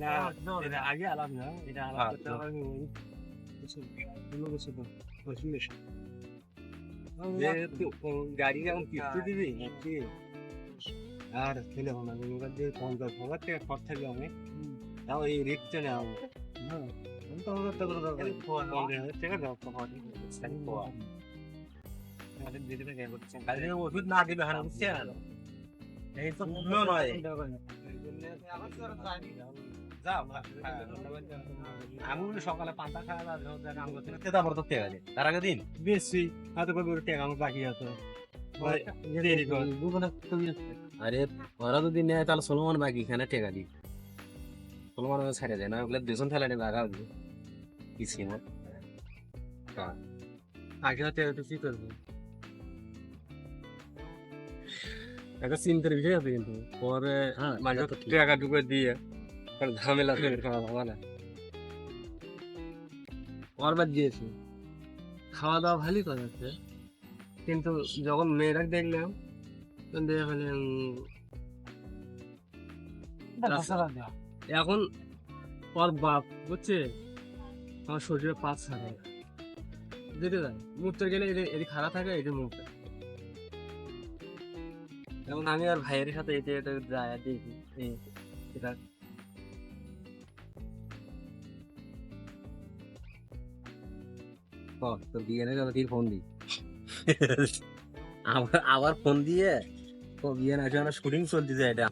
না এটা আগে আলাপ না এটা আলাপ হ্যাঁ, করতে হবে কিছু কোনো কিছু না বসুন বেশ যে তুই গাড়ি যেমন কিস্তি দিবি কি আর ছেলে হলো না ওখান থেকে পঞ্চাশ হাজার টাকা খরচ থাকবে অনেক তাও এই রিক্সটা নেওয়া হবে হ্যাঁ আমি তো হাজার টাকা দাও হয় ওষুধ না দিবে হারা বুঝছে এই তো মূল্য নয়। আমি সকালে আগে বাকি আছে আরে ওরা যদি নেয় তাহলে সোলমান বাকি এখানে টেকা দি সোলমান ছেড়ে দেয় না ওগুলো দুজন ফেলে নেবে আগা কি ছিল আগে হতে একটু একটা চিন্তার বিষয় আছে কিন্তু। পরে হ্যাঁ মাঝে টাকা ঢুকে দিয়ে ঝামেলা করা হবে না অরবার দিয়েছি। খাওয়া দাওয়া ভালোই করেছে কিন্তু যখন মেয়েরা দেখলাম তখন দেখে ফেললাম এখন ওর বাপ বুঝছে? আমার শরীরে পাঁচ ছাড়ে যেতে যায় মুখতে গেলে এদিকে খারাপ থাকে এদের মুখে এখন আমি আর ভাইয়ের সাথে এতে এটা যায় আর দেখি এটা। তো বিয়ে নেই তো ফোন দি আবার আবার ফোন দিয়ে? তো বিয়ে না শুটিং চলতেছে এটা।